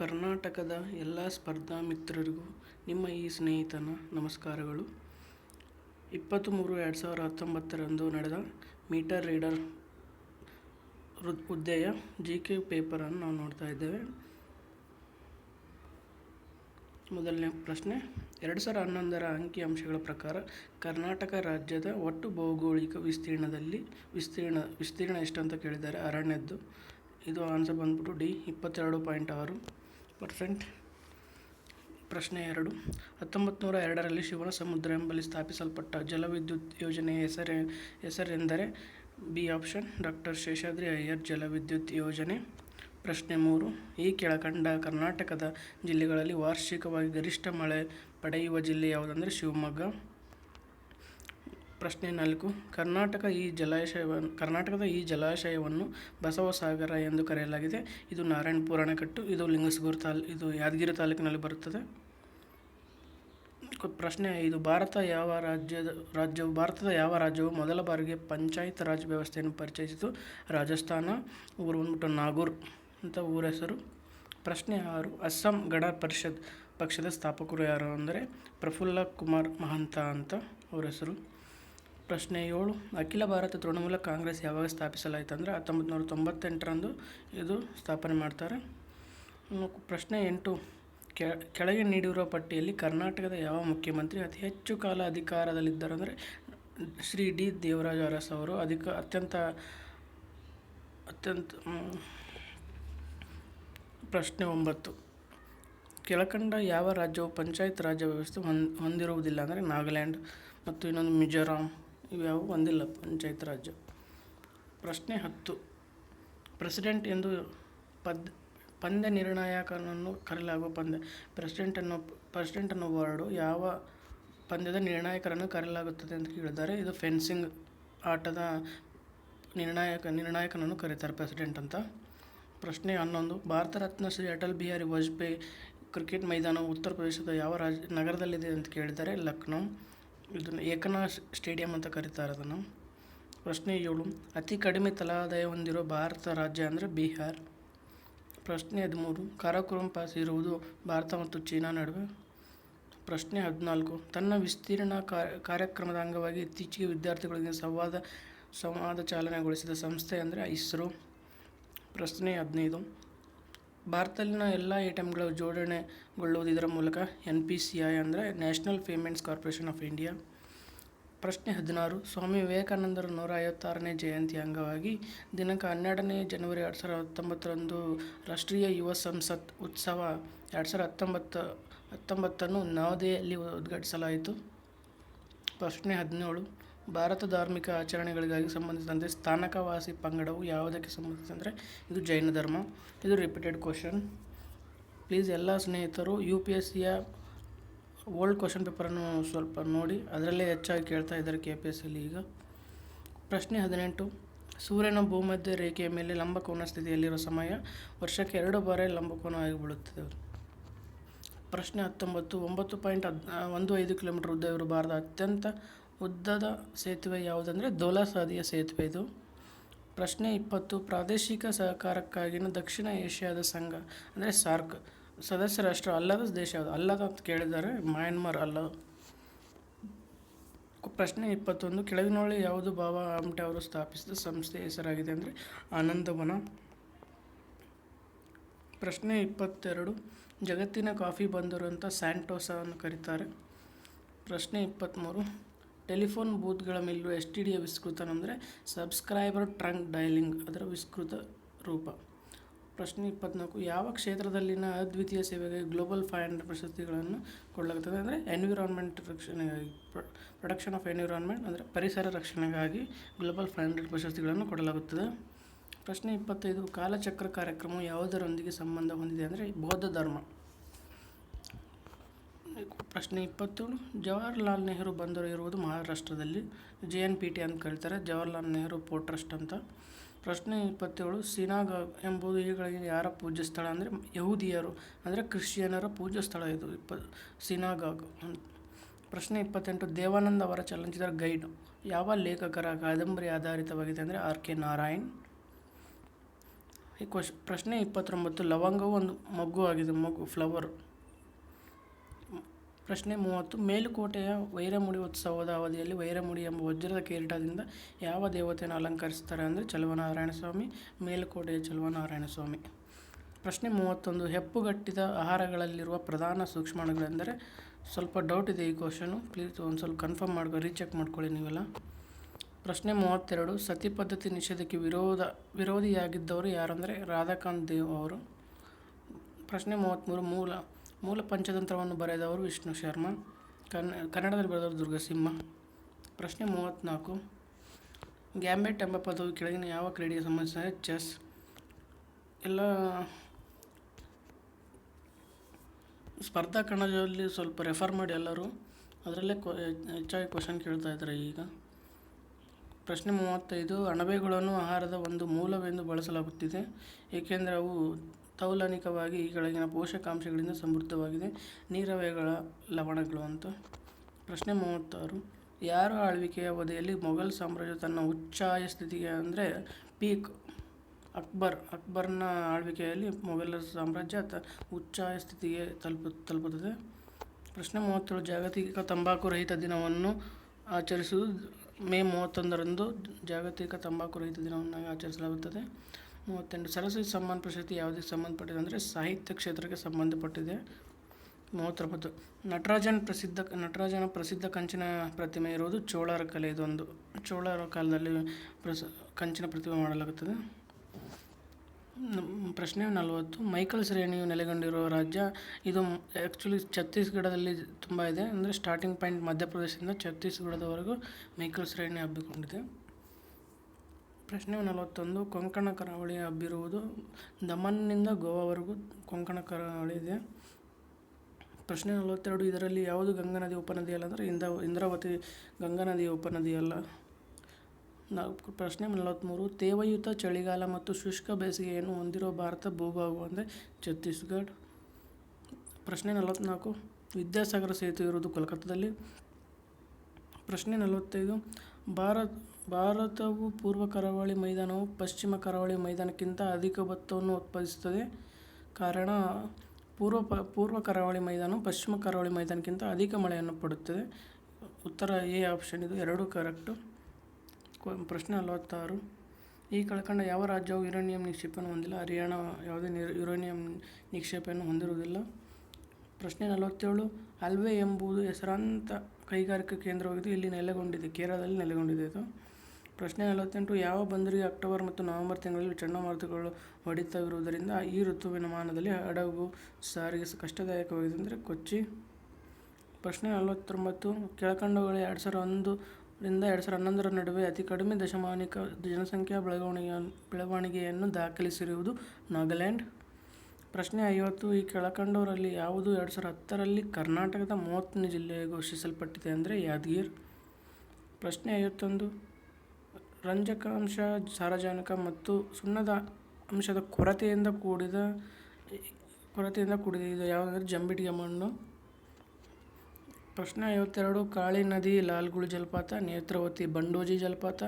ಕರ್ನಾಟಕದ ಎಲ್ಲ ಸ್ಪರ್ಧಾ ಮಿತ್ರರಿಗೂ ನಿಮ್ಮ ಈ ಸ್ನೇಹಿತನ ನಮಸ್ಕಾರಗಳು. ಇಪ್ಪತ್ತು ಮೂರು ಎರಡು ಸಾವಿರದ ಹತ್ತೊಂಬತ್ತರಂದು ನಡೆದ ಮೀಟರ್ ರೀಡರ್ ಹುದ್ದೆಯ ಜಿ ಕೆ ಪೇಪರನ್ನು ನಾವು ನೋಡ್ತಾ ಇದ್ದೇವೆ. ಮೊದಲನೇ ಪ್ರಶ್ನೆ, ಎರಡು ಸಾವಿರದ ಹನ್ನೊಂದರ ಅಂಕಿಅಂಶಗಳ ಪ್ರಕಾರ ಕರ್ನಾಟಕ ರಾಜ್ಯದ ಒಟ್ಟು ಭೌಗೋಳಿಕ ವಿಸ್ತೀರ್ಣದಲ್ಲಿ ವಿಸ್ತೀರ್ಣ ವಿಸ್ತೀರ್ಣ ಎಷ್ಟು ಅಂತ ಕೇಳಿದ್ದಾರೆ ಅರಣ್ಯದ್ದು. ಇದು ಆನ್ಸರ್ ಬಂದ್ಬಿಟ್ಟು ಡಿ, ಇಪ್ಪತ್ತೆರಡು ಪಾಯಿಂಟ್ ಆರು. ಪರ್ಸೆಂಟ್. ಪ್ರಶ್ನೆ ಎರಡು. ಹತ್ತೊಂಬತ್ತು ನೂರ ಎರಡರಲ್ಲಿ ಶಿವನ ಸಮುದ್ರ ಎಂಬಲ್ಲಿ ಸ್ಥಾಪಿಸಲ್ಪಟ್ಟ ಜಲವಿದ್ಯುತ್ ಯೋಜನೆಯ ಹೆಸರೆ, ಹೆಸರೆಂದರೆ B option doctor Seshadri Iyer ಜಲವಿದ್ಯುತ್ ಯೋಜನೆ. ಪ್ರಶ್ನೆ ಮೂರು. ಈ ಕೆಳಕಂಡ ಕರ್ನಾಟಕದ ಜಿಲ್ಲೆಗಳಲ್ಲಿ ವಾರ್ಷಿಕವಾಗಿ ಗರಿಷ್ಠ ಮಳೆ ಪಡೆಯುವ ಜಿಲ್ಲೆ ಯಾವುದಂದರೆ ಶಿವಮೊಗ್ಗ. ಪ್ರಶ್ನೆ ನಾಲ್ಕು. ಕರ್ನಾಟಕ ಈ ಜಲಾಶಯವನ್ನು, ಕರ್ನಾಟಕದ ಈ ಜಲಾಶಯವನ್ನು ಬಸವಸಾಗರ ಎಂದು ಕರೆಯಲಾಗಿದೆ. ಇದು ನಾರಾಯಣಪುರ ಪುರಾಣಕಟ್ಟು, ಇದು ಲಿಂಗಸಗೂರು ತಾಲ್, ಇದು ಯಾದಗಿರಿ ತಾಲೂಕಿನಲ್ಲಿ ಬರುತ್ತದೆ. ಪ್ರಶ್ನೆ ಇದು ಭಾರತ ಯಾವ ರಾಜ್ಯದ, ರಾಜ್ಯವು, ಭಾರತದ ಯಾವ ರಾಜ್ಯವು ಮೊದಲ ಬಾರಿಗೆ ಪಂಚಾಯತ್ ರಾಜ್ ವ್ಯವಸ್ಥೆಯನ್ನು ಪರಿಚಯಿಸಿತು? ರಾಜಸ್ಥಾನ, ಊರು ಬಂದ್ಬಿಟ್ಟು ನಾಗೂರ್ ಅಂತ ಊರ ಹೆಸರು. ಪ್ರಶ್ನೆ ಆರು. ಅಸ್ಸಾಂ ಗಣ ಪರಿಷತ್ ಪಕ್ಷದ ಸ್ಥಾಪಕರು ಯಾರು ಅಂದರೆ ಪ್ರಫುಲ್ಲ ಕುಮಾರ್ ಮಹಂತ ಅಂತ ಅವ್ರ ಹೆಸರು. ಪ್ರಶ್ನೆ ಏಳು. ಅಖಿಲ ಭಾರತ ತೃಣಮೂಲ ಕಾಂಗ್ರೆಸ್ ಯಾವಾಗ ಸ್ಥಾಪಿಸಲಾಯಿತು ಅಂದರೆ ಹತ್ತೊಂಬತ್ತು ನೂರ ತೊಂಬತ್ತೆಂಟರಂದು ಇದು ಸ್ಥಾಪನೆ ಮಾಡ್ತಾರೆ. ಪ್ರಶ್ನೆ ಎಂಟು. ಕೆಳಗೆ ನೀಡಿರುವ ಪಟ್ಟಿಯಲ್ಲಿ ಕರ್ನಾಟಕದ ಯಾವ ಮುಖ್ಯಮಂತ್ರಿ ಅತಿ ಹೆಚ್ಚು ಕಾಲ ಅಧಿಕಾರದಲ್ಲಿದ್ದಾರೆ ಅಂದರೆ ಶ್ರೀ ಡಿ ದೇವರಾಜ ಅರಸ್ ಅವರು. ಅಧಿಕ, ಅತ್ಯಂತ ಅತ್ಯಂತ ಪ್ರಶ್ನೆ ಒಂಬತ್ತು. ಕೆಳಕಂಡ ಯಾವ ರಾಜ್ಯವು ಪಂಚಾಯತ್ ರಾಜ್ಯ ವ್ಯವಸ್ಥೆ ಹೊಂದ್, ಹೊಂದಿರುವುದಿಲ್ಲ ಅಂದರೆ ನಾಗಾಲ್ಯಾಂಡ್ ಮತ್ತು ಇನ್ನೊಂದು ಮಿಜೋರಾಂ. ಇವ್ಯಾವು ಹೊಂದಿಲ್ಲ ಪಂಚಾಯತ್ ರಾಜ್ಯ ಪ್ರಶ್ನೆ ಹತ್ತು. ಪ್ರೆಸಿಡೆಂಟ್ ಎಂದು ಪದ್, ಪಂದ್ಯ ನಿರ್ಣಾಯಕನನ್ನು ಕರೆಯಲಾಗುವ ಪಂದ್ಯ. ಪ್ರೆಸಿಡೆಂಟ್ ಅನ್ನೋ ಪ್ರೆಸಿಡೆಂಟ್ ಅನ್ನೋ ವರ್ಡು ಯಾವ ಪಂದ್ಯದ ನಿರ್ಣಾಯಕರನ್ನು ಕರೆಯಲಾಗುತ್ತದೆ ಅಂತ ಕೇಳಿದ್ದಾರೆ ಇದು ಫೆನ್ಸಿಂಗ್ ಆಟದ ನಿರ್ಣಾಯಕ, ನಿರ್ಣಾಯಕನನ್ನು ಕರೀತಾರೆ ಪ್ರೆಸಿಡೆಂಟ್ ಅಂತ. ಪ್ರಶ್ನೆ ಹನ್ನೊಂದು. ಭಾರತ ರತ್ನ ಶ್ರೀ ಅಟಲ್ ಬಿಹಾರಿ ವಾಜಪೇಯಿ ಕ್ರಿಕೆಟ್ ಮೈದಾನವು ಉತ್ತರ ಪ್ರದೇಶದ ಯಾವ ರಾಜ, ನಗರದಲ್ಲಿದೆ ಅಂತ ಕೇಳಿದ್ದಾರೆ ಲಕ್ನೋ. ಇದನ್ನು ಏಕನಾ ಸ್ಟೇಡಿಯಂ ಅಂತ ಕರೀತಾರೆ ಅದನ್ನು ಪ್ರಶ್ನೆ ಏಳು, ಅತಿ ಕಡಿಮೆ ತಲಾದಾಯ ಹೊಂದಿರುವ ಭಾರತ ರಾಜ್ಯ ಅಂದರೆ ಬಿಹಾರ್. ಪ್ರಶ್ನೆ ಹದಿಮೂರು ಕಾರಾಕೋರಂ ಪಾಸ್ ಇರುವುದು ಭಾರತ ಮತ್ತು ಚೀನಾ ನಡುವೆ. ಪ್ರಶ್ನೆ ಹದಿನಾಲ್ಕು, ತನ್ನ ವಿಸ್ತೀರ್ಣ ಕಾರ್ಯಕ್ರಮದ ಅಂಗವಾಗಿ ಇತ್ತೀಚೆಗೆ ವಿದ್ಯಾರ್ಥಿಗಳಿಗೆ ಸಂವಾದ ಸಂವಾದ ಚಾಲನೆಗೊಳಿಸಿದ ಸಂಸ್ಥೆ ಅಂದರೆ ಇಸ್ರೋ. ಪ್ರಶ್ನೆ ಹದಿನೈದು ಭಾರತದಲ್ಲಿನ ಎಲ್ಲ ಐಟಮ್ಗಳು ಜೋಡಣೆಗೊಳ್ಳುವುದು ಇದರ ಮೂಲಕ ಎನ್ ಪಿ ಸಿ ಐ ಅಂದರೆ national payments corporation of India. ಪ್ರಶ್ನೆ ಹದಿನಾರು. ಸ್ವಾಮಿ ವಿವೇಕಾನಂದರ ನೂರ ಐವತ್ತಾರನೇ ಜಯಂತಿ ಅಂಗವಾಗಿ ದಿನಾಂಕ ಹನ್ನೆರಡನೇ ಜನವರಿ ಎರಡು ಸಾವಿರದ ಹತ್ತೊಂಬತ್ತರಂದು ರಾಷ್ಟ್ರೀಯ ಯುವ ಸಂಸತ್ ಉತ್ಸವ ಎರಡು ಸಾವಿರದ ಹತ್ತೊಂಬತ್ತು, ಹತ್ತೊಂಬತ್ತನ್ನು ನವದೆಹಲಿಯಲ್ಲಿ ಉದ್ಘಾಟಿಸಲಾಯಿತು. ಪ್ರಶ್ನೆ ಹದಿನೇಳು. ಭಾರತ ಧಾರ್ಮಿಕ ಆಚರಣೆಗಳಿಗಾಗಿ ಸಂಬಂಧಿಸಿದಂತೆ ಸ್ಥಾನಕವಾಸಿ ಪಂಗಡವು ಯಾವುದಕ್ಕೆ ಸಂಬಂಧಿಸಿದಂದರೆ ಇದು ಜೈನ ಧರ್ಮ, ಇದು ರಿಪೀಟೆಡ್ ಕ್ವಶನ್ ಪ್ಲೀಸ್ ಎಲ್ಲ ಸ್ನೇಹಿತರು ಯು ಪಿ ಎಸ್ ಸಿಯ ಓಲ್ಡ್ ಕ್ವಶನ್ ಪೇಪರನ್ನು ಸ್ವಲ್ಪ ನೋಡಿ, ಅದರಲ್ಲೇ ಹೆಚ್ಚಾಗಿ ಕೇಳ್ತಾ ಇದ್ದಾರೆ ಕೆ ಪಿ ಎಸ್ ಸಿಲಿ ಈಗ. ಪ್ರಶ್ನೆ ಹದಿನೆಂಟು, ಸೂರ್ಯನ ಭೂಮಧ್ಯ ರೇಖೆಯ ಮೇಲೆ ಲಂಬಕೋನ ಸ್ಥಿತಿಯಲ್ಲಿರುವ ಸಮಯ ವರ್ಷಕ್ಕೆ ಎರಡು ಬಾರಿ ಲಂಬಕೋನ ಆಗಿಬಿಡುತ್ತದೆ ಪ್ರಶ್ನೆ ಹತ್ತೊಂಬತ್ತು, ಒಂಬತ್ತು ಪಾಯಿಂಟ್ ಹದ್ ಒಂದು ಐದು ಕಿಲೋಮೀಟರ್ ಉದ್ದ ಭಾರತದ ಅತ್ಯಂತ ಉದ್ದದ ಸೇತುವೆ ಯಾವುದಂದರೆ ದೋಲಾಸಾದಿಯ ಸೇತುವೆ ಇದು. ಪ್ರಶ್ನೆ ಇಪ್ಪತ್ತು, ಪ್ರಾದೇಶಿಕ ಸಹಕಾರಕ್ಕಾಗಿನ ದಕ್ಷಿಣ ಏಷ್ಯಾದ ಸಂಘ, ಅಂದರೆ ಸಾರ್ಕ್, ಸದಸ್ಯ ರಾಷ್ಟ್ರ ಅಲ್ಲದ ದೇಶ ಯಾವುದು? ಅಲ್ಲದ ಅಂತ ಕೇಳಿದ್ದಾರೆ, ಮಯನ್ಮಾರ್ ಅಲ್ಲ ಪ್ರಶ್ನೆ ಇಪ್ಪತ್ತೊಂದು ಕೆಳಗಿನೊಳ್ಳಿ ಯಾವುದು ಬಾಬಾ ಆಮ್ಟೆ ಅವರು ಸ್ಥಾಪಿಸಿದ ಸಂಸ್ಥೆ ಹೆಸರಾಗಿದೆ ಅಂದರೆ ಆನಂದವನ. ಪ್ರಶ್ನೆ ಇಪ್ಪತ್ತೆರಡು, ಜಗತ್ತಿನ ಕಾಫಿ ಬಂದರು ಅಂತ ಸ್ಯಾಂಟೋಸವನ್ನು ಕರೀತಾರೆ. ಪ್ರಶ್ನೆ ಇಪ್ಪತ್ತ್ಮೂರು ಟೆಲಿಫೋನ್ ಬೂತ್ಗಳ ಮೇಲೂ ಎಸ್ ಟಿ ಡಿಯ ವಿಸ್ತೃತ ಅಂದರೆ ಸಬ್ಸ್ಕ್ರೈಬರ್ ಟ್ರಂಕ್ ಡೈಲಿಂಗ್ ಅದರ ವಿಸ್ತೃತ ರೂಪ. ಪ್ರಶ್ನೆ ಇಪ್ಪತ್ನಾಲ್ಕು, ಯಾವ ಕ್ಷೇತ್ರದಲ್ಲಿನ ಅದ್ವಿತೀಯ ಸೇವೆಗೆ ಗ್ಲೋಬಲ್ ಫೈವ್ ಹಂಡ್ರೆಡ್ ಪ್ರಶಸ್ತಿಗಳನ್ನು ಕೊಡಲಾಗುತ್ತದೆ ಅಂದರೆ ಎನ್ವಿರಾನ್ಮೆಂಟ್ ರಕ್ಷಣೆಗಾಗಿ ಪ್ರೊಡಕ್ಷನ್ ಆಫ್ ಎನ್ವಿರಾನ್ಮೆಂಟ್ ಅಂದರೆ ಪರಿಸರ ರಕ್ಷಣೆಗಾಗಿ ಗ್ಲೋಬಲ್ ಫೈವ್ ಹಂಡ್ರೆಡ್ ಪ್ರಶಸ್ತಿಗಳನ್ನು ಕೊಡಲಾಗುತ್ತದೆ. ಪ್ರಶ್ನೆ ಇಪ್ಪತ್ತೈದು, ಕಾಲಚಕ್ರ ಕಾರ್ಯಕ್ರಮವು ಯಾವುದರೊಂದಿಗೆ ಸಂಬಂಧ ಹೊಂದಿದೆ ಅಂದರೆ ಬೌದ್ಧ ಧರ್ಮ. ಪ್ರಶ್ನೆ ಇಪ್ಪತ್ತೇಳು. ಜವಾಹರ್ಲಾಲ್ ನೆಹರು ಬಂದರು ಇರುವುದು ಮಹಾರಾಷ್ಟ್ರದಲ್ಲಿ. ಜೆ ಎನ್ ಪಿ ಟಿ ಅಂತ ಕರೀತಾರೆ. ಜವಾಹರ್ಲಾಲ್ ನೆಹರು ಪೋರ್ಟ್ ಟ್ರಸ್ಟ್ ಅಂತ. ಪ್ರಶ್ನೆ ಇಪ್ಪತ್ತೇಳು. ಸಿನಾಗಾಗ್ ಎಂಬುದು ಈಗಳಿಗೆ ಯಾರ ಪೂಜ್ಯ ಸ್ಥಳ ಅಂದರೆ ಯಹೂದಿಯರು. ಅಂದರೆ ಕ್ರಿಶ್ಚಿಯನರ ಪೂಜ್ಯ ಸ್ಥಳ ಇದು. ಇಪ್ಪ ಸಿನಾಗಾಗ್ ಪ್ರಶ್ನೆ ಇಪ್ಪತ್ತೆಂಟು. ದೇವಾನಂದ ಅವರ ಚಲನಚಿತ್ರ ಗೈಡ್ ಯಾವ ಲೇಖಕರ ಕಾದಂಬರಿ ಆಧಾರಿತವಾಗಿದೆ ಅಂದರೆ ಆರ್ ಕೆ ನಾರಾಯಣ್? ಈ ಕ್ವಶ್, ಪ್ರಶ್ನೆ ಇಪ್ಪತ್ತೊಂಬತ್ತು. ಲವಂಗವು ಒಂದು ಮಗ್ಗು ಆಗಿದೆ. ಮಗು ಫ್ಲವರ್. ಪ್ರಶ್ನೆ ಮೂವತ್ತು, ಮೇಲುಕೋಟೆಯ ವೈರಮುಡಿ ಉತ್ಸವದ ಅವಧಿಯಲ್ಲಿ ವೈರಮುಡಿ ಎಂಬ ವಜ್ರದ ಕಿರೀಟದಿಂದ ಯಾವ ದೇವತೆಯನ್ನು ಅಲಂಕರಿಸ್ತಾರೆ ಅಂದರೆ ಚಲುವನಾರಾಯಣ ಸ್ವಾಮಿ ಮೇಲುಕೋಟೆಯ ಚಲುವನಾರಾಯಣ ಸ್ವಾಮಿ ಪ್ರಶ್ನೆ ಮೂವತ್ತೊಂದು, ಹೆಪ್ಪುಗಟ್ಟಿದ ಆಹಾರಗಳಲ್ಲಿರುವ ಪ್ರಧಾನ ಸೂಕ್ಷ್ಮಣಗಳೆಂದರೆ ಸ್ವಲ್ಪ ಡೌಟ್ ಇದೆ ಈ ಕ್ವಶನು ಪ್ಲೀಸ್ ಒಂದು ಸ್ವಲ್ಪ ಕನ್ಫರ್ಮ್ ಮಾಡ್ಕೊ ರೀಚೆಕ್ ಮಾಡ್ಕೊಳ್ಳಿ ನೀವೆಲ್ಲ. ಪ್ರಶ್ನೆ ಮೂವತ್ತೆರಡು, ಸತಿ ಪದ್ಧತಿ ನಿಷೇಧಕ್ಕೆ ವಿರೋಧ, ವಿರೋಧಿಯಾಗಿದ್ದವರು ಯಾರಂದರೆ ರಾಧಾಕಾಂತ್ ದೇವ್ ಅವರು. ಪ್ರಶ್ನೆ ಮೂವತ್ತ್ಮೂರು ಮೂಲ ಮೂಲ ಪಂಚತಂತ್ರವನ್ನು ಬರೆದವರು ವಿಷ್ಣು ಶರ್ಮಾ ಕನ್ನ ಕನ್ನಡದಲ್ಲಿ ಬರೆದವರು ದುರ್ಗಸಿಂಹ ಪ್ರಶ್ನೆ ಮೂವತ್ತ್ನಾಲ್ಕು. ಗ್ಯಾಂಬೆಟ್ ಎಂಬ ಪದವು ಕೆಳಗಿನ ಯಾವ ಕ್ರೀಡೆಗೆ ಸಂಬಂಧಿಸಿದ ಚೆಸ್? ಎಲ್ಲ ಸ್ಪರ್ಧಾ ಕಣಜದಲ್ಲಿ ಸ್ವಲ್ಪ ರೆಫರ್ ಮಾಡಿ ಎಲ್ಲರೂ. ಅದರಲ್ಲೇ ಕ್ವ ಹೆಚ್ಚಾಗಿ ಕ್ವಶನ್ ಕೇಳ್ತಾ ಇದ್ದಾರೆ ಈಗ. ಪ್ರಶ್ನೆ ಮೂವತ್ತೈದು. ಅಣಬೆಗಳನ್ನು ಆಹಾರದ ಒಂದು ಮೂಲವೆಂದು ಬಳಸಲಾಗುತ್ತಿದೆ. ಏಕೆಂದರೆ ಅವು ತೌಲನಿಕವಾಗಿ ಈ ಕೆಳಗಿನ ಪೋಷಕಾಂಶಗಳಿಂದ ಸಮೃದ್ಧವಾಗಿದೆ. ನೀರವೆಗಳ ಲವಣಗಳು ಅಂತ. ಪ್ರಶ್ನೆ ಮೂವತ್ತಾರು. ಯಾರ ಆಳ್ವಿಕೆಯ ಅವಧಿಯಲ್ಲಿ ಮೊಘಲ್ ಸಾಮ್ರಾಜ್ಯ ತನ್ನ ಉಚ್ಚಾಯ ಸ್ಥಿತಿಗೆ ಅಂದರೆ ಪೀಕ್ ಅಕ್ಬರ್, ಅಕ್ಬರ್ನ ಆಳ್ವಿಕೆಯಲ್ಲಿ ಮೊಘಲರ ಸಾಮ್ರಾಜ್ಯ ತ ಉಚ್ಚಾಯ ಸ್ಥಿತಿಗೆ ತಲುಪ, ತಲುಪುತ್ತದೆ. ಪ್ರಶ್ನೆ ಮೂವತ್ತೇಳು. ಜಾಗತಿಕ ತಂಬಾಕು ರಹಿತ ದಿನವನ್ನು ಆಚರಿಸುವುದು ಮೇ ಮೂವತ್ತೊಂದರಂದು ಜಾಗತಿಕ ತಂಬಾಕು ರಹಿತ ದಿನವನ್ನಾಗಿ ಆಚರಿಸಲಾಗುತ್ತದೆ. ಮೂವತ್ತೆಂಟು ಸರಸ್ವತಿ ಸಮ್ಮಾನ್ ಪ್ರಶಸ್ತಿ ಯಾವುದಕ್ಕೆ ಸಂಬಂಧಪಟ್ಟಿದೆ ಅಂದರೆ ಸಾಹಿತ್ಯ ಕ್ಷೇತ್ರಕ್ಕೆ ಸಂಬಂಧಪಟ್ಟಿದೆ. ಮೂವತ್ತೊಂಬತ್ತು, ನಟರಾಜನ್ ಪ್ರಸಿದ್ಧ, ನಟರಾಜನ ಪ್ರಸಿದ್ಧ ಕಂಚಿನ ಪ್ರತಿಮೆ ಇರುವುದು ಚೋಳರ ಕಲೆ. ಇದೊಂದು ಚೋಳರ ಕಾಲದಲ್ಲಿ ಪ್ರಸ, ಕಂಚಿನ ಪ್ರತಿಮೆ ಮಾಡಲಾಗುತ್ತದೆ. ಪ್ರಶ್ನೆ ನಲವತ್ತು, ಮೈಕಲ್ ಶ್ರೇಣಿಯು ನೆಲೆಗೊಂಡಿರುವ ರಾಜ್ಯ, ಇದು ಆ್ಯಕ್ಚುಲಿ ಛತ್ತೀಸ್ಗಢದಲ್ಲಿ ತುಂಬ ಇದೆ. ಅಂದರೆ ಸ್ಟಾರ್ಟಿಂಗ್ ಪಾಯಿಂಟ್ ಮಧ್ಯಪ್ರದೇಶದಿಂದ ಛತ್ತೀಸ್ಗಢದವರೆಗೂ ಮೈಕಲ್ ಶ್ರೇಣಿ ಹಬ್ಬಿಕೊಂಡಿದೆ. ಪ್ರಶ್ನೆ ನಲವತ್ತೊಂದು ಕೊಂಕಣ ಕರಾವಳಿ ಹಬ್ಬಿರುವುದು ದಮನ್ನಿಂದ ಗೋವಾವರೆಗೂ ಕೊಂಕಣ ಕರಾವಳಿ ಇದೆ. ಪ್ರಶ್ನೆ ನಲವತ್ತೆರಡು ಇದರಲ್ಲಿ ಯಾವುದು ಗಂಗಾ ನದಿ ಉಪನದಿ ಅಲ್ಲ ಅಂದರೆ ಇಂದ ಇಂದ್ರಾವತಿ ಗಂಗಾ ನದಿಯ ಉಪನದಿ ಅಲ್ಲ ನಾಲ್ಕು, ಪ್ರಶ್ನೆ ನಲವತ್ತ್ಮೂರು ತೇವಯುತ ಚಳಿಗಾಲ ಮತ್ತು ಶುಷ್ಕ ಬೇಸಿಗೆಯನ್ನು ಹೊಂದಿರುವ ಭಾರತ ಭೂಭಾಗ ಅಂದರೆ ಛತ್ತೀಸ್ಗಢ. ಪ್ರಶ್ನೆ ನಲವತ್ತ್ನಾಲ್ಕು ವಿದ್ಯಾಸಾಗರ ಸೇತುವೆ ಇರುವುದು ಕೋಲ್ಕತ್ತಾದಲ್ಲಿ. ಪ್ರಶ್ನೆ ನಲವತ್ತೈದು, ಭಾರತ್ ಭಾರತವು ಪೂರ್ವ ಕರಾವಳಿ ಮೈದಾನವು ಪಶ್ಚಿಮ ಕರಾವಳಿ ಮೈದಾನಕ್ಕಿಂತ ಅಧಿಕ ಭತ್ತವನ್ನು ಉತ್ಪಾದಿಸುತ್ತದೆ. ಕಾರಣ, ಪೂರ್ವ ಪೂರ್ವ ಕರಾವಳಿ ಮೈದಾನವು ಪಶ್ಚಿಮ ಕರಾವಳಿ ಮೈದಾನಕ್ಕಿಂತ ಅಧಿಕ ಮಳೆಯನ್ನು ಪಡುತ್ತದೆ. ಉತ್ತರ ಎ ಆಪ್ಷನ್, ಇದು ಎರಡೂ ಕರೆಕ್ಟು. ಪ್ರಶ್ನೆ ನಲವತ್ತಾರು. ಈ ಕೆಳಕಂಡ ಯಾವ ರಾಜ್ಯವು ಯುರೇನಿಯಂ ನಿಕ್ಷೇಪವನ್ನು ಹೊಂದಿಲ್ಲ? ಹರಿಯಾಣ ಯಾವುದೇ ನಿರ್, ಯುರೇನಿಯಂ ನಿಕ್ಷೇಪವನ್ನು ಹೊಂದಿರುವುದಿಲ್ಲ. ಪ್ರಶ್ನೆ ನಲವತ್ತೇಳು. ಅಲ್ವೆ ಎಂಬುದು ಹೆಸರಾಂತ ಕೈಗಾರಿಕಾ ಕೇಂದ್ರವಾಗಿದ್ದು, ಇಲ್ಲಿ ನೆಲೆಗೊಂಡಿದೆ. ಕೇರಳದಲ್ಲಿ ನೆಲೆಗೊಂಡಿದೆ ಇದು. ಪ್ರಶ್ನೆ ನಲವತ್ತೆಂಟು, ಯಾವ ಬಂದರಿಗೆ ಅಕ್ಟೋಬರ್ ಮತ್ತು ನವೆಂಬರ್ ತಿಂಗಳಲ್ಲಿ ಚಂಡಮಾರುತಗಳು ಹೊಡಿತವಿರುವುದರಿಂದ ಈ ಋತುವಿನ ಮಾನದಲ್ಲಿ ಹಡಗು ಸಾರಿಗೆ ಕಷ್ಟದಾಯಕವಾಗಿದೆ ಅಂದರೆ ಕೊಚ್ಚಿ? ಪ್ರಶ್ನೆ ನಲವತ್ತೊಂಬತ್ತು, ಕೆಳಕಂಡಗಳ ಎರಡು ಸಾವಿರ ಒಂದರಿಂದ ಎರಡು ಸಾವಿರ ಹನ್ನೊಂದರ ನಡುವೆ ಅತಿ ಕಡಿಮೆ ದಶಮಾನಿಕ ಜನಸಂಖ್ಯಾ ಬೆಳವಣಿಗೆ, ಬೆಳವಣಿಗೆಯನ್ನು ದಾಖಲಿಸಿರುವುದು ನಾಗಾಲ್ಯಾಂಡ್? ಪ್ರಶ್ನೆ ಐವತ್ತು, ಈ ಕೆಳಕಂಡವರಲ್ಲಿ ಯಾವುದು ಎರಡು ಸಾವಿರದ ಹತ್ತರಲ್ಲಿ ಕರ್ನಾಟಕದ ಮೂವತ್ತನೇ ಜಿಲ್ಲೆ ಘೋಷಿಸಲ್ಪಟ್ಟಿದೆ ಅಂದರೆ ಯಾದಗಿರ್? ಪ್ರಶ್ನೆ ಐವತ್ತೊಂದು ರಂಜಕಾಂಶ, ಸಾರಜನಕ ಮತ್ತು ಸುಣ್ಣದ ಅಂಶದ ಕೊರತೆಯಿಂದ ಕೂಡಿದ, ಕೊರತೆಯಿಂದ ಕೂಡಿದೆ ಇದು ಯಾವುದಂದ್ರೆ ಜಂಬಿಟಿಗೆ ಮಣ್ಣು. ಪ್ರಶ್ನೆ ಐವತ್ತೆರಡು, ಕಾಳಿ ನದಿ, ಲಾಲ್ಗುಳಿ ಜಲಪಾತ, ನೇತ್ರಾವತಿ, ಬಂಡೋಜಿ ಜಲಪಾತ,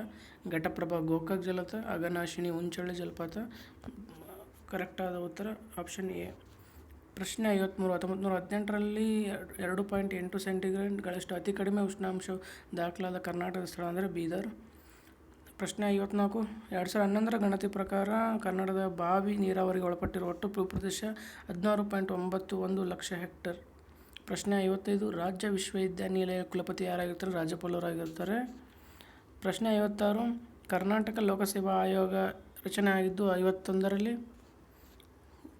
ಘಟಪ್ರಭಾ, ಗೋಕಾಕ್ ಜಲಪಾತ ಅಗನಾಶಿನಿ ಉಂಚಳ್ಳಿ ಜಲಪಾತ. ಕರೆಕ್ಟಾದ ಉತ್ತರ ಆಪ್ಷನ್ ಎ ಪ್ರಶ್ನೆ ಐವತ್ತ್ಮೂರು ಹತ್ತೊಂಬತ್ತು ನೂರ ಹದಿನೆಂಟರಲ್ಲಿ ಎರಡು ಪಾಯಿಂಟ್ ಎಂಟು ಸೆಂಟಿಗ್ರೇಡ್ಗಳಷ್ಟು ಅತಿ ಕಡಿಮೆ ಉಷ್ಣಾಂಶ ದಾಖಲಾದ ಕರ್ನಾಟಕದ ಸ್ಥಳ ಅಂದರೆ ಬೀದರ್. ಪ್ರಶ್ನೆ ಐವತ್ನಾಲ್ಕು. ಎರಡು ಸಾವಿರದ ಹನ್ನೊಂದರ ಗಣತಿ ಪ್ರಕಾರ ಕನ್ನಡದ ಬಾವಿ ನೀರಾವರಿಗೆ ಒಳಪಟ್ಟಿರುವ ಒಟ್ಟು ಭೂಪ್ರದೇಶ ಹದಿನಾರು ಪಾಯಿಂಟ್ ಒಂಬತ್ತು ಒಂದು ಲಕ್ಷ ಹೆಕ್ಟರ್. ಪ್ರಶ್ನೆ ಐವತ್ತೈದು, ರಾಜ್ಯ ವಿಶ್ವವಿದ್ಯಾನಿಲಯ ಕುಲಪತಿ ಯಾರಾಗಿರ್ತಾರೆ? ರಾಜ್ಯಪಾಲರಾಗಿರ್ತಾರೆ ಪ್ರಶ್ನೆ ಐವತ್ತಾರು, ಕರ್ನಾಟಕ ಲೋಕಸೇವಾ ಆಯೋಗ ರಚನೆ ಆಗಿದ್ದು ಐವತ್ತೊಂದರಲ್ಲಿ.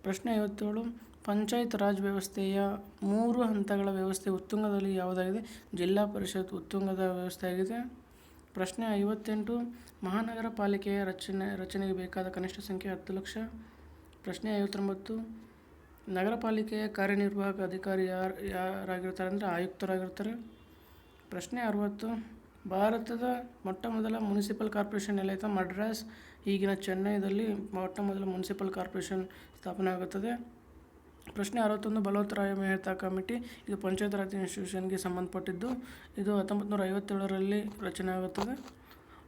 ಪ್ರಶ್ನೆ ಐವತ್ತೇಳು, ಪಂಚಾಯತ್ ರಾಜ್ ವ್ಯವಸ್ಥೆಯ ಮೂರು ಹಂತಗಳ ವ್ಯವಸ್ಥೆ ಉತ್ತುಂಗದಲ್ಲಿ ಯಾವುದಾಗಿದೆ? ಜಿಲ್ಲಾ ಪರಿಷತ್ ಉತ್ತುಂಗದ ವ್ಯವಸ್ಥೆ ಆಗಿದೆ. ಪ್ರಶ್ನೆ ಐವತ್ತೆಂಟು, ಮಹಾನಗರ ಪಾಲಿಕೆಯ ರಚನೆ, ರಚನೆಗೆ ಬೇಕಾದ ಕನಿಷ್ಠ ಸಂಖ್ಯೆ ಹತ್ತು ಲಕ್ಷ. ಪ್ರಶ್ನೆ ಐವತ್ತೊಂಬತ್ತು, ನಗರ ಪಾಲಿಕೆಯ ಕಾರ್ಯನಿರ್ವಾಹಕ ಅಧಿಕಾರಿ ಯಾರು ಯಾರಾಗಿರ್ತಾರೆ ಅಂದರೆ ಆಯುಕ್ತರಾಗಿರ್ತಾರೆ. ಪ್ರಶ್ನೆ ಅರುವತ್ತು, ಭಾರತದ ಮೊಟ್ಟ ಮೊದಲ ಮುನ್ಸಿಪಲ್ ಕಾರ್ಪೊರೇಷನ್ ಎಲ್ಲೈತೆ ಮಡ್ರಾಸ್, ಈಗಿನ ಚೆನ್ನೈದಲ್ಲಿ ಮೊಟ್ಟ ಮೊದಲ ಮುನ್ಸಿಪಲ್ ಕಾರ್ಪೊರೇಷನ್ ಸ್ಥಾಪನೆ ಆಗುತ್ತದೆ. ಪ್ರಶ್ನೆ ಅರವತ್ತೊಂದು ಬಲವತ್ತರಾಯ ಮೆಹ್ತಾ ಕಮಿಟಿ, ಇದು ಪಂಚಾಯತ್ ರಾಜ್ ಇನ್ಸ್ಟಿಟ್ಯೂಷನ್ಗೆ ಸಂಬಂಧಪಟ್ಟಿದ್ದು, ಇದು ಹತ್ತೊಂಬತ್ತು ನೂರ ಐವತ್ತೇಳರಲ್ಲಿ ರಚನೆ ಆಗುತ್ತದೆ.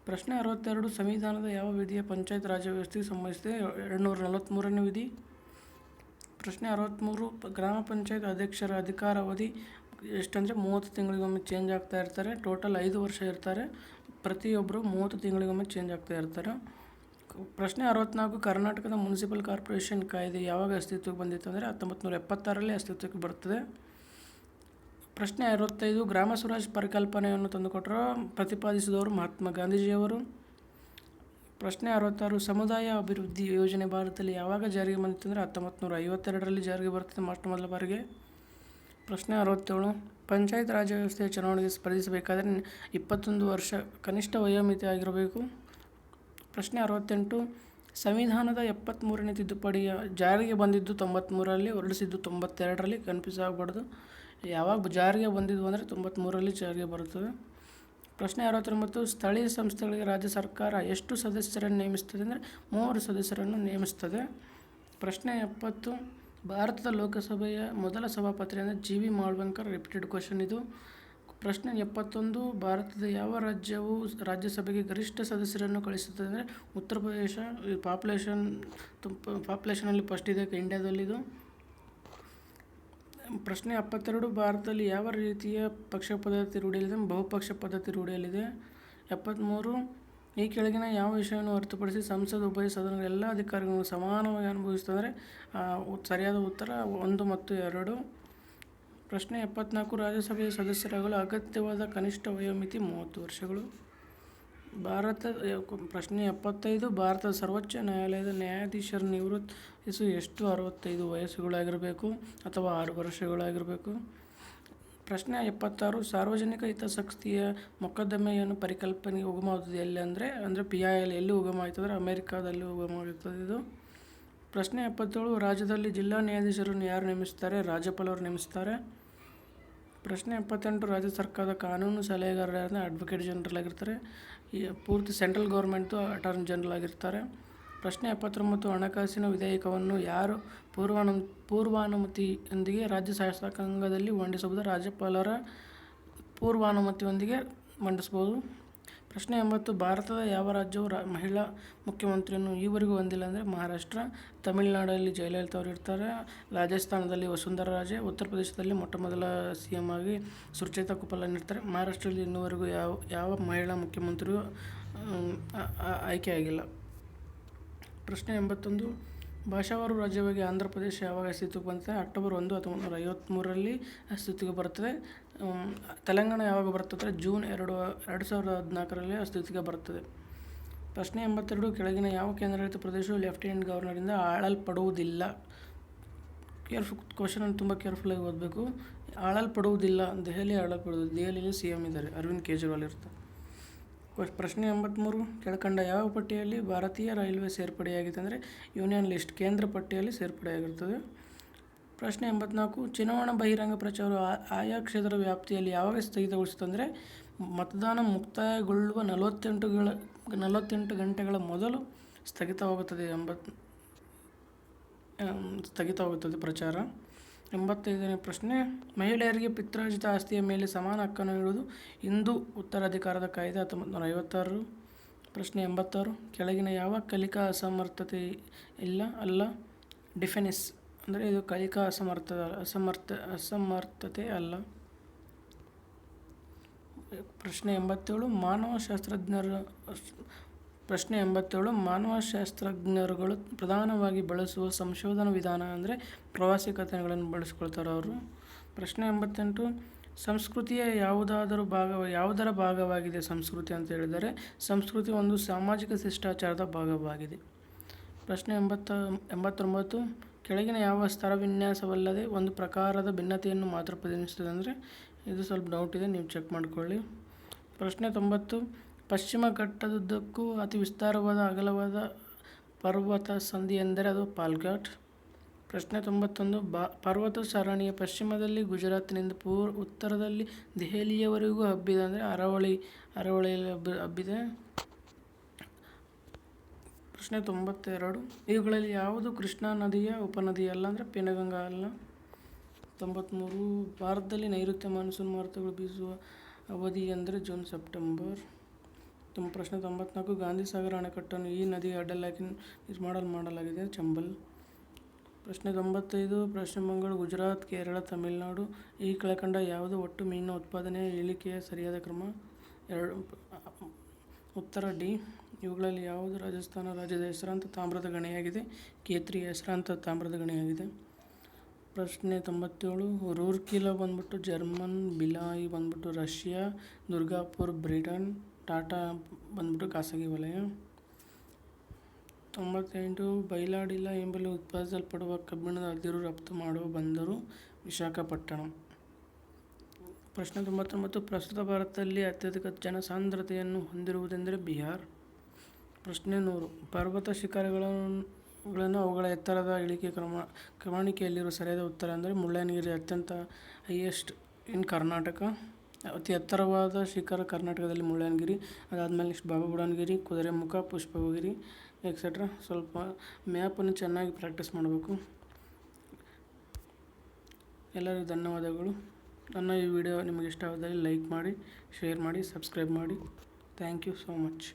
ಪ್ರಶ್ನೆ ಅರವತ್ತೆರಡು, ಸಂವಿಧಾನದ ಯಾವ ವಿಧಿಯ ಪಂಚಾಯತ್ ರಾಜ್ ವ್ಯವಸ್ಥೆಗೆ ಸಂಬಂಧಿಸಿದೆ? ಎರಡುನೂರ ನಲವತ್ತ್ಮೂರನೇ ವಿಧಿ. ಪ್ರಶ್ನೆ ಅರವತ್ತ್ಮೂರು ಗ್ರಾಮ ಪಂಚಾಯತ್ ಅಧ್ಯಕ್ಷರ ಅಧಿಕಾರಾವಧಿ ಎಷ್ಟಂದರೆ ಮೂವತ್ತು ತಿಂಗಳಿಗೊಮ್ಮೆ ಚೇಂಜ್ ಆಗ್ತಾ ಇರ್ತಾರೆ. ಟೋಟಲ್ ಐದು ವರ್ಷ ಇರ್ತಾರೆ. ಪ್ರತಿಯೊಬ್ಬರು ಮೂವತ್ತು ತಿಂಗಳಿಗೊಮ್ಮೆ ಚೇಂಜ್ ಆಗ್ತಾ ಇರ್ತಾರೆ. ಪ್ರಶ್ನೆ ಅರವತ್ತ್ನಾಲ್ಕು ಕರ್ನಾಟಕದ ಮುನ್ಸಿಪಲ್ ಕಾರ್ಪೊರೇಷನ್ ಕಾಯ್ದೆ ಯಾವಾಗ ಅಸ್ತಿತ್ವಕ್ಕೆ ಬಂದಿತ್ತು ಅಂದರೆ ಹತ್ತೊಂಬತ್ತು ನೂರ ಎಪ್ಪತ್ತಾರರಲ್ಲಿ ಅಸ್ತಿತ್ವಕ್ಕೆ ಬರ್ತದೆ ಪ್ರಶ್ನೆ ಅರವತ್ತೈದು, ಗ್ರಾಮ ಸ್ವರಾಜ್ ಪರಿಕಲ್ಪನೆಯನ್ನು ತಂದುಕೊಟ್ಟರು ಪ್ರತಿಪಾದಿಸಿದವರು ಮಹಾತ್ಮ ಗಾಂಧೀಜಿಯವರು. ಪ್ರಶ್ನೆ ಅರವತ್ತಾರು, ಸಮುದಾಯ ಅಭಿವೃದ್ಧಿ ಯೋಜನೆ ಭಾರತದಲ್ಲಿ ಯಾವಾಗ ಜಾರಿಗೆ ಬಂದಿತ್ತು ಅಂದರೆ ಹತ್ತೊಂಬತ್ತು ನೂರ ಐವತ್ತೆರಡರಲ್ಲಿ ಜಾರಿಗೆ ಬರ್ತದೆ ಮೊಟ್ಟ ಮೊದಲ ಬಾರಿಗೆ. ಪ್ರಶ್ನೆ ಅರವತ್ತೇಳು, ಪಂಚಾಯತ್ ರಾಜ್ ವ್ಯವಸ್ಥೆಯ ಚುನಾವಣೆಗೆ ಸ್ಪರ್ಧಿಸಬೇಕಾದರೆ ಇಪ್ಪತ್ತೊಂದು ವರ್ಷ ಕನಿಷ್ಠ ವಯೋಮಿತಿ ಆಗಿರಬೇಕು. ಪ್ರಶ್ನೆ ಅರವತ್ತೆಂಟು, ಸಂವಿಧಾನದ ಎಪ್ಪತ್ತ್ಮೂರನೇ ತಿದ್ದುಪಡಿಯ ಜಾರಿಗೆ ಬಂದಿದ್ದು ತೊಂಬತ್ತ್ಮೂರರಲ್ಲಿ ಹೊರಡಿಸಿದ್ದು ತೊಂಬತ್ತೆರಡರಲ್ಲಿ ಕನ್ಫ್ಯೂಸ್ ಆಗಬಾರ್ದು ಯಾವಾಗ ಜಾರಿಗೆ ಬಂದಿದ್ದು ಅಂದರೆ ತೊಂಬತ್ತ್ಮೂರರಲ್ಲಿ ಜಾರಿಗೆ ಬರುತ್ತದೆ ಪ್ರಶ್ನೆ ಅರವತ್ತೊಂಬತ್ತು, ಸ್ಥಳೀಯ ಸಂಸ್ಥೆಗಳಿಗೆ ರಾಜ್ಯ ಸರ್ಕಾರ ಎಷ್ಟು ಸದಸ್ಯರನ್ನು ನೇಮಿಸ್ತದೆ ಅಂದರೆ ಮೂವರು ಸದಸ್ಯರನ್ನು ನೇಮಿಸ್ತದೆ ಪ್ರಶ್ನೆ ಎಪ್ಪತ್ತು, ಭಾರತದ ಲೋಕಸಭೆಯ ಮೊದಲ ಸಭಾಪತಿ ಅಂದರೆ G V Mavalankar repeated question ಇದು. ಪ್ರಶ್ನೆ ಎಪ್ಪತ್ತೊಂದು, ಭಾರತದ ಯಾವ ರಾಜ್ಯವು ರಾಜ್ಯಸಭೆಗೆ ಗರಿಷ್ಠ ಸದಸ್ಯರನ್ನು ಕಳಿಸುತ್ತದೆ ಅಂದರೆ ಉತ್ತರ ಪ್ರದೇಶ ಪಾಪ್ಯುಲೇಷನ್ ತುಂಬ ಪಾಪ್ಯುಲೇಷನಲ್ಲಿ ಫಸ್ಟ್ ಇದೆ ಇಂಡಿಯಾದಲ್ಲಿದು. ಪ್ರಶ್ನೆ ಎಪ್ಪತ್ತೆರಡು, ಭಾರತದಲ್ಲಿ ಯಾವ ರೀತಿಯ ಪಕ್ಷ ಪದ್ಧತಿ ರೂಢಿಯಲ್ಲಿದೆ ಬಹುಪಕ್ಷ ಪದ್ಧತಿ ರೂಢಿಯಲ್ಲಿದೆ. ಎಪ್ಪತ್ತ್ಮೂರು ಈ ಕೆಳಗಿನ ಯಾವ ವಿಷಯವನ್ನು ಹೊರತುಪಡಿಸಿ ಸಂಸದ ಉಭಯ ಸದನಗಳ ಎಲ್ಲ ಅಧಿಕಾರಿಗಳನ್ನು ಸಮಾನವಾಗಿ ಅನುಭವಿಸ್ತಂದರೆ ಸರಿಯಾದ ಉತ್ತರ ಒಂದು ಮತ್ತು ಎರಡು. ಪ್ರಶ್ನೆ ಎಪ್ಪತ್ನಾಲ್ಕು ರಾಜ್ಯಸಭೆಯ ಸದಸ್ಯರಾಗಲು ಅಗತ್ಯವಾದ ಕನಿಷ್ಠ ವಯೋಮಿತಿ ಮೂವತ್ತು ವರ್ಷಗಳು. ಭಾರತ, ಪ್ರಶ್ನೆ ಎಪ್ಪತ್ತೈದು, ಭಾರತದ ಸರ್ವೋಚ್ಚ ನ್ಯಾಯಾಲಯದ ನ್ಯಾಯಾಧೀಶರ ನಿವೃತ್ತಿಸು ಎಷ್ಟು? ಅರವತ್ತೈದು ವಯಸ್ಸುಗಳಾಗಿರಬೇಕು ಅಥವಾ ಆರು ವರ್ಷಗಳಾಗಿರಬೇಕು? ಪ್ರಶ್ನೆ ಎಪ್ಪತ್ತಾರು, ಸಾರ್ವಜನಿಕ ಹಿತಾಸಕ್ತಿಯ ಮೊಕದ್ದಮೆಯನ್ನು ಪರಿಕಲ್ಪನೆಗೆ ಉಗಮವಾದದ್ದು ಎಲ್ಲಿ ಅಂದರೆ ಅಂದರೆ ಪಿ ಐ ಎಲ್ ಎಲ್ಲಿ ಉಗಮ ಆಯ್ತದ್ರೆ ಅಮೇರಿಕಾದಲ್ಲಿ ಉಗಮ ಆಗುತ್ತದೆ ಇದು. ಪ್ರಶ್ನೆ ಎಪ್ಪತ್ತೇಳು, ರಾಜ್ಯದಲ್ಲಿ ಜಿಲ್ಲಾ ನ್ಯಾಯಾಧೀಶರನ್ನು ಯಾರು ನೇಮಿಸ್ತಾರೆ? ರಾಜ್ಯಪಾಲರು ನೇಮಿಸ್ತಾರೆ. ಪ್ರಶ್ನೆ ಎಪ್ಪತ್ತೆಂಟು, ರಾಜ್ಯ ಸರ್ಕಾರದ ಕಾನೂನು ಸಲಹೆಗಾರರನ್ನು ಅಡ್ವೊಕೇಟ್ ಜನರಲ್ ಆಗಿರ್ತಾರೆ. ಈ ಪೂರ್ತಿ ಸೆಂಟ್ರಲ್ ಗೌರ್ಮೆಂಟು ಅಟಾರ್ನಿ ಜನರಲ್ ಆಗಿರ್ತಾರೆ. ಪ್ರಶ್ನೆ ಎಪ್ಪತ್ತೊಂಬತ್ತು, ಹಣಕಾಸಿನ ವಿಧೇಯಕವನ್ನು ಯಾರು ಪೂರ್ವಾನು, ಪೂರ್ವಾನುಮತಿಯೊಂದಿಗೆ ರಾಜ್ಯ ಶಾಸಕಾಂಗದಲ್ಲಿ ಮಂಡಿಸಬಹುದು? ರಾಜ್ಯಪಾಲರ ಪೂರ್ವಾನುಮತಿಯೊಂದಿಗೆ ಮಂಡಿಸ್ಬೋದು ಪ್ರಶ್ನೆ ಎಂಬತ್ತು, ಭಾರತದ ಯಾವ ರಾಜ್ಯವು ರಾ, ಮಹಿಳಾ ಮುಖ್ಯಮಂತ್ರಿಯನ್ನು ಈವರೆಗೂ ಹೊಂದಿಲ್ಲ ಅಂದರೆ ಮಹಾರಾಷ್ಟ್ರ, ತಮಿಳುನಾಡಲ್ಲಿ ಜಯಲಲಿತಾ ಅವರು ಇರ್ತಾರೆ, ರಾಜಸ್ಥಾನದಲ್ಲಿ ವಸುಂಧರಾ ರಾಜೆ, ಉತ್ತರ ಪ್ರದೇಶದಲ್ಲಿ ಮೊಟ್ಟ ಮೊದಲ ಸಿ ಎಂ ಆಗಿ ಸುಚೇತಾ ಕುಪಲನ್ ಇರ್ತಾರೆ. ಮಹಾರಾಷ್ಟ್ರದಲ್ಲಿ ಇನ್ನುವರೆಗೂ ಯಾವ ಯಾವ ಮಹಿಳಾ ಮುಖ್ಯಮಂತ್ರಿಯೂ ಆಯ್ಕೆಯಾಗಿಲ್ಲ ಪ್ರಶ್ನೆ ಎಂಬತ್ತೊಂದು ಭಾಷಾವಾರು ರಾಜ್ಯವಾಗಿ ಆಂಧ್ರ ಪ್ರದೇಶ ಯಾವಾಗ ಅಸ್ತಿತ್ವಕ್ಕೆ ಬಂತೆ ಅಕ್ಟೋಬರ್ ಒಂದು ಹತ್ತೊಂಬತ್ತು ನೂರ ಐವತ್ತ್ಮೂರರಲ್ಲಿ ಅಸ್ತಿತ್ವಕ್ಕೆ ಬರ್ತದೆ. ತೆಲಂಗಾಣ ಯಾವಾಗ ಬರ್ತದೆ ಜೂನ್ ಎರಡು ಎರಡು ಸಾವಿರದ ಹದಿನಾಲ್ಕರಲ್ಲಿ ಅಸ್ತಿತ್ವಕ್ಕೆ ಬರ್ತದೆ. ಪ್ರಶ್ನೆ ಎಂಬತ್ತೆರಡು, ಕೆಳಗಿನ ಯಾವ ಕೇಂದ್ರಾಡಳಿತ ಪ್ರದೇಶವು ಲೆಫ್ಟಿನೆಂಟ್ ಗವರ್ನರಿಂದ ಆಳಲ್ಪಡುವುದಿಲ್ಲ? ಕೇರ್ಫು ಕ್ವಶನನ್ನು ತುಂಬ ಕೇರ್ಫುಲ್ಲಾಗಿ ಓದಬೇಕು. ಆಳಲ್ಪಡುವುದಿಲ್ಲ, ದೆಹಲಿ ಆಳಲ್ಪಡುವುದು ದೆಹಲಿಯಲ್ಲಿ ಸಿ ಎಂ ಇದ್ದಾರೆ. ಅರವಿಂದ್ ಕೇಜ್ರಿವಾಲ್ ಇರ್ತಾರೆ. ಪ್ರಶ್ನೆ ಎಂಬತ್ತ್ಮೂರು ಕೆಳಕಂಡ ಯಾವ ಪಟ್ಟಿಯಲ್ಲಿ ಭಾರತೀಯ ರೈಲ್ವೆ ಸೇರ್ಪಡೆಯಾಗಿದೆ ಅಂದರೆ ಯೂನಿಯನ್ ಲಿಸ್ಟ್, ಕೇಂದ್ರ ಪಟ್ಟಿಯಲ್ಲಿ ಸೇರ್ಪಡೆಯಾಗಿರ್ತದೆ ಪ್ರಶ್ನೆ ಎಂಬತ್ನಾಲ್ಕು, ಚುನಾವಣಾ ಬಹಿರಂಗ ಪ್ರಚಾರವು ಆ- ಆಯಾ ಕ್ಷೇತ್ರದ ವ್ಯಾಪ್ತಿಯಲ್ಲಿ ಯಾವಾಗ ಸ್ಥಗಿತಗೊಳಿಸುತ್ತಂದರೆ ಮತದಾನ ಮುಕ್ತಾಯಗೊಳ್ಳುವ ನಲವತ್ತೆಂಟುಗಳ ನಲವತ್ತೆಂಟು ಗಂಟೆಗಳ ಮೊದಲು ಸ್ಥಗಿತವಾಗುತ್ತದೆ ಎಂಬತ್ ಸ್ಥಗಿತವಾಗುತ್ತದೆ ಪ್ರಚಾರ. ಎಂಬತ್ತೈದನೇ ಪ್ರಶ್ನೆ, ಮಹಿಳೆಯರಿಗೆ ಪಿತ್ರಾರ್ಜಿತ ಆಸ್ತಿಯ ಮೇಲೆ ಸಮಾನ ಹಕ್ಕನ್ನು ನೀಡುವುದು ಹಿಂದೂ ಉತ್ತರಾಧಿಕಾರದ ಕಾಯ್ದೆ ಹತ್ತೊಂಬತ್ತು ನೂರ ಐವತ್ತಾರು. ಪ್ರಶ್ನೆ ಎಂಬತ್ತಾರು, ಕೆಳಗಿನ ಯಾವ ಕಲಿಕಾ ಅಸಮರ್ಥತೆ ಇಲ್ಲ? ಅಲ್ಲ, ಡಿಫೆನಿಸ್ ಅಂದರೆ ಇದು ಕಲಿಕಾ ಅಸಮರ್ಥ ಅಸಮರ್ಥ, ಅಸಮರ್ಥತೆ ಅಲ್ಲ. ಪ್ರಶ್ನೆ ಎಂಬತ್ತೇಳು, ಮಾನವಶಾಸ್ತ್ರಜ್ಞರ ಪ್ರಶ್ನೆ ಎಂಬತ್ತೇಳು, ಮಾನವಶಾಸ್ತ್ರಜ್ಞರುಗಳು ಪ್ರಧಾನವಾಗಿ ಬಳಸುವ ಸಂಶೋಧನಾ ವಿಧಾನ ಅಂದರೆ ಪ್ರವಾಸಿ ಕಥನಗಳನ್ನು ಬಳಸ್ಕೊಳ್ತಾರೆ ಅವರು. ಪ್ರಶ್ನೆ ಎಂಬತ್ತೆಂಟು, ಸಂಸ್ಕೃತಿಯ ಯಾವುದಾದರೂ ಭಾಗ, ಯಾವುದರ ಭಾಗವಾಗಿದೆ ಸಂಸ್ಕೃತಿ ಅಂತ ಹೇಳಿದರೆ ಸಂಸ್ಕೃತಿ ಒಂದು ಸಾಮಾಜಿಕ ಶಿಷ್ಟಾಚಾರದ ಭಾಗವಾಗಿದೆ. ಪ್ರಶ್ನೆ ಎಂಬತ್ತ, ಎಂಬತ್ತೊಂಬತ್ತು, ಕೆಳಗಿನ ಯಾವ ಸ್ತರ ವಿನ್ಯಾಸವಲ್ಲದೆ ಒಂದು ಪ್ರಕಾರದ ಭಿನ್ನತೆಯನ್ನು ಮಾತ್ರ ಪ್ರತಿನಿಧಿಸುತ್ತದೆ ಅಂದರೆ, ಇದು ಸ್ವಲ್ಪ ಡೌಟ್ ಇದೆ, ನೀವು ಚೆಕ್ ಮಾಡಿಕೊಳ್ಳಿ. ಪ್ರಶ್ನೆ ತೊಂಬತ್ತು ಪಶ್ಚಿಮ ಘಟ್ಟದುದ್ದಕ್ಕೂ ಅತಿ ವಿಸ್ತಾರವಾದ ಅಗಲವಾದ ಪರ್ವತ ಸಂಧಿ ಎಂದರೆ ಅದು ಪಾಲ್ಘಾಟ್. ಪ್ರಶ್ನೆ ತೊಂಬತ್ತೊಂದು, ಬಾ, ಪರ್ವತ ಸರಣಿಯ ಪಶ್ಚಿಮದಲ್ಲಿ ಗುಜರಾತ್ನಿಂದ ಪೂರ್, ಉತ್ತರದಲ್ಲಿ ದೆಹಲಿಯವರೆಗೂ ಹಬ್ಬಿದೆ ಅಂದರೆ ಅರವಳಿ, ಅರವಳಿಯಲ್ಲಿ ಹಬ್ಬ, ಹಬ್ಬಿದೆ. ಪ್ರಶ್ನೆ ತೊಂಬತ್ತೆರಡು, ಇವುಗಳಲ್ಲಿ ಯಾವುದು ಕೃಷ್ಣಾ ನದಿಯ ಉಪನದಿ ಅಲ್ಲ ಅಂದರೆ ಪೆನಗಂಗಾ ಅಲ್ಲ. ತೊಂಬತ್ತ್ಮೂರು ಭಾರತದಲ್ಲಿ ನೈಋತ್ಯ ಮಾನ್ಸೂನ್ ಮಾರುತಗಳು ಬೀಸುವ ಅವಧಿ ಅಂದರೆ ಜೂನ್, ಸೆಪ್ಟೆಂಬರ್. ತುಂಬ ಪ್ರಶ್ನೆ ತೊಂಬತ್ನಾಲ್ಕು ಗಾಂಧಿ ಸಾಗರ ಅಣೆಕಟ್ಟನ್ನು ಈ ನದಿಗೆ ಅಡ್ಡಲಾಗಿ ನಿರ್ಮಾಣ ಮಾಡಲಾಗಿದೆ. ಚಂಬಲ್. ಪ್ರಶ್ನೆ ತೊಂಬತ್ತೈದು ಪಶ್ಚಿಮ ಬಂಗಾಳ ಗುಜರಾತ್, ಕೇರಳ, ತಮಿಳುನಾಡು. ಈ ಕೆಳಕಂಡ ಯಾವುದು ಒಟ್ಟು ಮೀನಿನ ಉತ್ಪಾದನೆ ಇಳಿಕೆಯ ಸರಿಯಾದ ಕ್ರಮ? ಎರಡು, ಉತ್ತರ ಡಿ, ಇವುಗಳಲ್ಲಿ ಯಾವುದು ರಾಜಸ್ಥಾನ ರಾಜ್ಯದ ಹೆಸರಾಂತ ತಾಮ್ರದ ಗಣಿಯಾಗಿದೆ? ಕೇತ್ರಿ ಹೆಸರಾಂತ ತಾಮ್ರದ ಗಣಿಯಾಗಿದೆ. ಪ್ರಶ್ನೆ ತೊಂಬತ್ತೇಳು, ರೂರ್ಕಿಲಾ ಬಂದ್ಬಿಟ್ಟು ಜರ್ಮನ್, ಬಿಲಾಯಿ ಬಂದ್ಬಿಟ್ಟು ರಷ್ಯಾ, ದುರ್ಗಾಪುರ್, ಬ್ರಿಟನ್. ಟಾಟಾ ಬಂದ್ಬಿಟ್ಟು ಖಾಸಗಿ ವಲಯ. ತೊಂಬತ್ತೆಂಟು ಬೈಲಾಡಿಲ್ಲ ಎಂಬಲ್ಲಿ ಉತ್ಪಾದಿಸಲ್ಪಡುವ ಕಬ್ಬಿಣದ ಅದಿರು ರಫ್ತು ಮಾಡುವ ಬಂದರು ವಿಶಾಖಪಟ್ಟಣಂ. ಪ್ರಶ್ನೆ ತೊಂಬತ್ತೊಂಬತ್ತು, ಪ್ರಸ್ತುತ ಭಾರತದಲ್ಲಿ ಅತ್ಯಧಿಕ ಜನಸಾಂದ್ರತೆಯನ್ನು ಹೊಂದಿರುವುದೆಂದರೆ ಬಿಹಾರ್? ಪ್ರಶ್ನೆ ನೂರು, ಪರ್ವತ ಶಿಖರಗಳನ್ನು ಅವುಗಳ ಎತ್ತರದ ಇಳಿಕೆ ಕ್ರಮ, ಕ್ರಮಾಣಿಕೆಯಲ್ಲಿರುವ ಸರಿಯಾದ ಉತ್ತರ ಅಂದರೆ ಮುಳ್ಳಯ್ಯನಗಿರಿ ಅತ್ಯಂತ ಹೈಯೆಸ್ಟ್ ಇನ್ ಕರ್ನಾಟಕ. ಅತಿ ಎತ್ತರವಾದ ಶಿಖರ ಕರ್ನಾಟಕದಲ್ಲಿ ಮುಳ್ಳಯ್ಯನಗಿರಿ, ಅದಾದಮೇಲೆ ನೆಕ್ಸ್ಟ್ ಬಾಬಾ ಬುಡನ್ಗಿರಿ ಕುದುರೆಮುಖ ಪುಷ್ಪಗಿರಿ ಎಕ್ಸೆಟ್ರಾ ಸ್ವಲ್ಪ ಮ್ಯಾಪನ್ನು ಚೆನ್ನಾಗಿ ಪ್ರಾಕ್ಟೀಸ್ ಮಾಡಬೇಕು. ಎಲ್ಲರಿಗೂ ಧನ್ಯವಾದಗಳು. ನನ್ನ ಈ ವಿಡಿಯೋ ನಿಮಗೆ ಇಷ್ಟವಾದಲ್ಲಿ ಲೈಕ್ ಮಾಡಿ ಶೇರ್ ಮಾಡಿ ಸಬ್ಸ್ಕ್ರೈಬ್ ಮಾಡಿ. Thank you so much